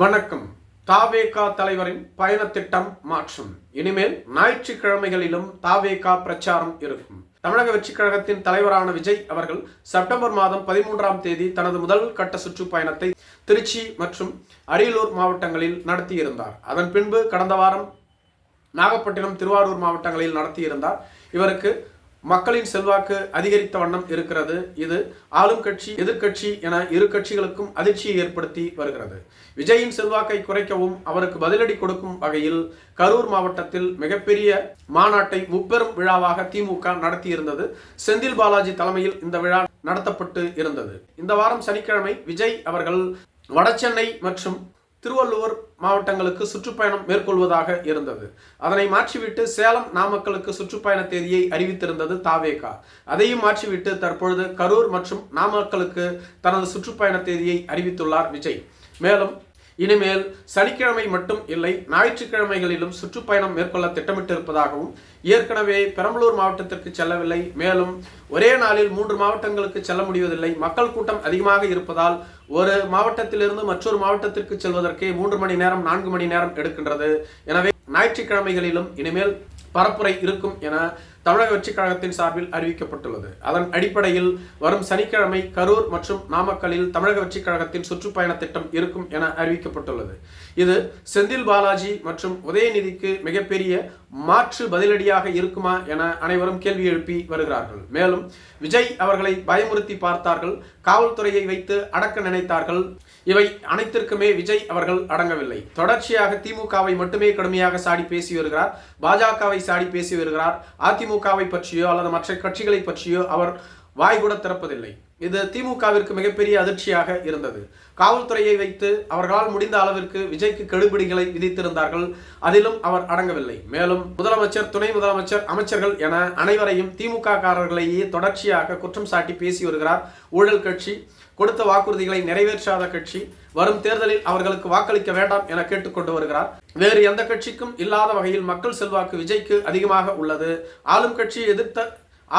வணக்கம். தாவேகா தலைவரின் பயணத்திட்டம் மாற்றம். இனிமேல் ஞாயிற்றுக்கிழமைகளிலும் தாவேகா பிரச்சாரம் இருக்கும். தமிழக வெற்றிக் கழகத்தின் தலைவரான விஜய் அவர்கள் செப்டம்பர் மாதம் பதிமூன்றாம் தேதி தனது முதல் கட்ட சுற்றுப்பயணத்தை திருச்சி மற்றும் அரியலூர் மாவட்டங்களில் நடத்தியிருந்தார். அதன் பின்பு கடந்த வாரம் நாகப்பட்டினம் திருவாரூர் மாவட்டங்களில் நடத்தியிருந்தார். இவருக்கு மக்களின் செல்வாக்கு அதிகரித்த வண்ணம் இருக்கிறது. இது ஆளும் கட்சி எதிர்க்கட்சி என இரு கட்சிகளுக்கும் அதிர்ச்சியை ஏற்படுத்தி வருகிறது. விஜயின் செல்வாக்கை குறைக்கவும் அவருக்கு பதிலடி கொடுக்கும் வகையில் கரூர் மாவட்டத்தில் மிகப்பெரிய மாநாட்டை முப்பெரும் விழாவாக திமுக நடத்தியிருந்தது. செந்தில் பாலாஜி தலைமையில் இந்த விழா நடத்தப்பட்டு இருந்தது. இந்த வாரம் சனிக்கிழமை விஜய் அவர்கள் வடசென்னை மற்றும் திருவள்ளுவர் மாவட்டங்களுக்கு சுற்றுப்பயணம் மேற்கொள்வதாக இருந்தது. அதனை மாற்றிவிட்டு சேலம் நாமக்கலுக்கு சுற்றுப்பயண தேதியை அறிவித்திருந்தது தாவேகா. அதையும் மாற்றிவிட்டு தற்பொழுது கரூர் மற்றும் நாமக்கலுக்கு தனது சுற்றுப்பயண தேதியை அறிவித்துள்ளார் விஜய். மேலும் இனிமேல் சனிக்கிழமை மட்டும் இல்லை ஞாயிற்றுக்கிழமைகளிலும் சுற்றுப்பயணம் மேற்கொள்ள திட்டமிட்டிருப்பதாகவும் ஏற்கனவே பெரம்பலூர் மாவட்டத்திற்கு செல்லவில்லை. மேலும் ஒரே நாளில் மூன்று மாவட்டங்களுக்கு செல்ல முடிவதில்லை. மக்கள் கூட்டம் அதிகமாக இருப்பதால் ஒரு மாவட்டத்திலிருந்து மற்றொரு மாவட்டத்திற்கு செல்வதற்கே மூன்று மணி நேரம் நான்கு மணி நேரம் எடுக்கின்றது. எனவே ஞாயிற்றுக்கிழமைகளிலும் இனிமேல் பரப்புரை இருக்கும் என தமிழக வெற்றிக் கழகத்தின் சார்பில் அறிவிக்கப்பட்டுள்ளது. அதன் அடிப்படையில் வரும் சனிக்கிழமை கரூர் மற்றும் நாமக்கலில் தமிழக வெற்றிக் கழகத்தின் சுற்றுப்பயண திட்டம் இருக்கும் என அறிவிக்கப்பட்டுள்ளது. இது செந்தில் பாலாஜி மற்றும் உதயநிதிக்கு மிகப்பெரிய மாற்று பதிலடியாக இருக்குமா என அனைவரும் கேள்வி எழுப்பி வருகிறார்கள். மேலும் விஜய் அவர்களை பயமுறுத்தி பார்த்தார்கள் காவல்துறையை வைத்து அடக்க நினைத்தார்கள். இவை அனைத்திற்குமே விஜய் அவர்கள் அடங்கவில்லை. தொடர்ச்சியாக திமுகவை மட்டுமே கடுமையாக சாடி பேசி வருகிறார் பாஜகவை சாடி பேசி வருகிறார் அதிமுகவை பற்றியோ அல்லது மற்ற கட்சிகளை பற்றியோ அவர் வாய் கூட திறப்பதில்லை. இது திமுகவிற்கு மிகப்பெரிய அதிர்ச்சியாக இருந்தது. காவல்துறையை வைத்து அவர்களால் முடிந்த அளவிற்கு விஜய்க்கு கெடுபிடிகளை விதித்திருந்தார்கள். அதிலும் அவர் அடங்கவில்லை. மேலும் முதலமைச்சர் துணை முதலமைச்சர் அமைச்சர்கள் என அனைவரையும் திமுக காரர்களையே தொடர்ச்சியாக குற்றம் சாட்டி பேசி வருகிறார் ஊழல் கட்சி. கொடுத்த வாக்குறுதிகளை நிறைவேற்றாத கட்சி. வரும் தேர்தலில் அவர்களுக்கு வாக்களிக்க வேண்டாம் என கேட்டுக்கொண்டு வருகிறார். வேறு எந்த கட்சிக்கும் இல்லாத வகையில் மக்கள் செல்வாக்கு விஜய்க்கு அதிகமாக உள்ளது. ஆளும் கட்சியை எதிர்த்த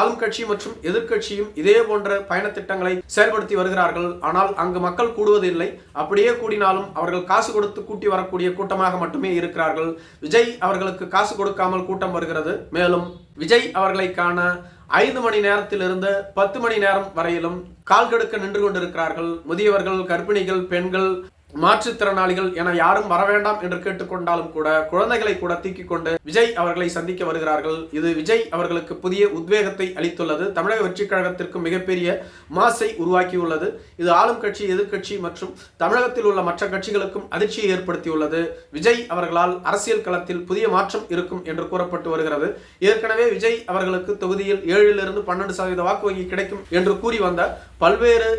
ஆளும் கட்சி மற்றும் எதிர்க்கட்சியும் இதே போன்ற பயணத்திட்டங்களை செயல்படுத்தி வருகிறார்கள். ஆனால் அங்கு மக்கள் கூடுவதில்லை. அப்படியே கூடினாலும் அவர்கள் காசு கொடுத்து கூட்டி வரக்கூடிய கூட்டமாக மட்டுமே இருக்கிறார்கள். விஜய் அவர்களுக்கு காசு கொடுக்காமல் கூட்டம் வருகிறது. மேலும் விஜய் அவர்களை காண ஐந்து மணி நேரத்திலிருந்து பத்து மணி நேரம் வரையிலும் கால் கெடுக்க நின்று கொண்டிருக்கிறார்கள். முதியவர்கள் கர்ப்பிணிகள் பெண்கள் மாற்றுத்திறனாளிகள் என யாரும் வர வேண்டாம் என்று கேட்டுக்கொண்டாலும் கூட குழந்தைகளை கூட தீக்கிக் கொண்டு விஜய் அவர்களை சந்திக்க வருகிறார்கள். இது விஜய் அவர்களுக்கு புதிய உத்வேகத்தை அளித்துள்ளது. தமிழக வெற்றிக் கழகத்திற்கு மிகப்பெரிய மாசை உருவாக்கியுள்ளது. இது ஆளும் கட்சி எதிர்க்கட்சி மற்றும் தமிழகத்தில் உள்ள மற்ற கட்சிகளுக்கும் அதிர்ச்சியை ஏற்படுத்தியுள்ளது. விஜய் அவர்களால் அரசியல் களத்தில் புதிய மாற்றம் இருக்கும் என்று கூறப்பட்டு வருகிறது. ஏற்கனவே விஜய் அவர்களுக்கு தொகுதியில் ஏழிலிருந்து பன்னெண்டு சதவீத வாக்கு வங்கி கிடைக்கும் என்று கூறி வந்த பல்வேறு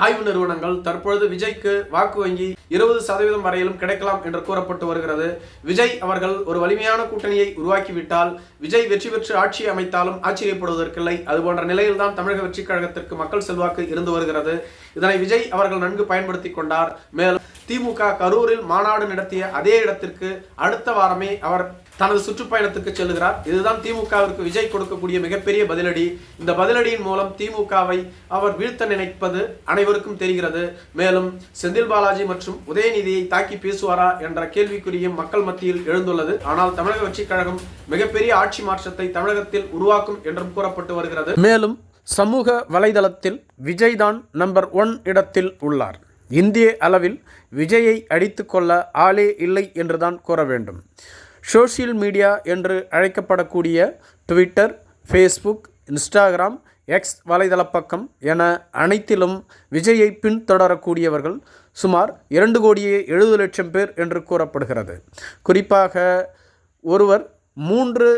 ஆய்வு நிறுவனங்கள் தற்பொழுது விஜய்க்கு வாக்கு வங்கி இருபது சதவீதம் வரையிலும் கிடைக்கலாம் என்று கூறப்பட்டு வருகிறது. விஜய் அவர்கள் ஒரு வலிமையான கூட்டணியை உருவாக்கிவிட்டால் விஜய் வெற்றி பெற்று ஆட்சி அமைத்தாலும் ஆச்சரியப்படுவதற்கில்லை. அதுபோன்ற நிலையில்தான் தமிழக வெற்றிக் கழகத்திற்கு மக்கள் செல்வாக்கு இருந்து வருகிறது. இதனை விஜய் அவர்கள் நன்கு பயன்படுத்தி கொண்டார். மேலும் திமுக கரூரில் மாநாடு நடத்திய அதே இடத்திற்கு அடுத்த வாரமே அவர் தனது சுற்றுப்பயணத்துக்கு செல்கிறார் இதுதான் திமுகவிற்கு விஜய் கொடுக்கக்கூடிய மிகப்பெரிய பதிலடி. இந்த பதிலடியின் மூலம் திமுகவை அவர் வீழ்த்த நினைப்பது அனைவருக்கும் தெரிகிறது. மேலும் செந்தில் பாலாஜி மற்றும் உதயநிதியை தாக்கி பேசுவாரா என்ற கேள்விக்குறியும் மக்கள் மத்தியில் எழுந்துள்ளது. ஆனால் தமிழக கட்சி கழகம் மிகப்பெரிய ஆட்சி மாற்றத்தை தமிழகத்தில் உருவாக்கும் என்றும் கூறப்பட்டு வருகிறது. மேலும் சமூக வலைதளத்தில் விஜய் தான் நம்பர் ஒன் இடத்தில் உள்ளார். இந்திய அளவில் விஜயை அடித்து கொள்ள ஆளே இல்லை என்றுதான் கூற வேண்டும். சோஷியல் மீடியா என்று அழைக்கப்படக்கூடிய ட்விட்டர் ஃபேஸ்புக் இன்ஸ்டாகிராம் எக்ஸ் வலைதள பக்கம் என அனைத்திலும் விஜயை பின்தொடரக்கூடியவர்கள் சுமார் இரண்டு கோடியே எழுபது லட்சம் பேர் என்று கூறப்படுகிறது. குறிப்பாக ஒருவர் மூன்று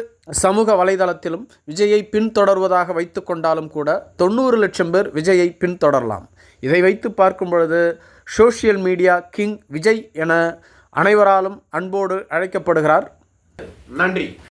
சமூக வலைதளத்திலும் விஜயை பின்தொடர்வதாக வைத்து கொண்டாலும் கூட தொண்ணூறு லட்சம் பேர் விஜயை பின்தொடரலாம். இதை வைத்து பார்க்கும் பொழுது சோஷியல் மீடியா கிங் விஜய் என அனைவராலும் அன்போடு அழைக்கப்படுகிறார். நன்றி.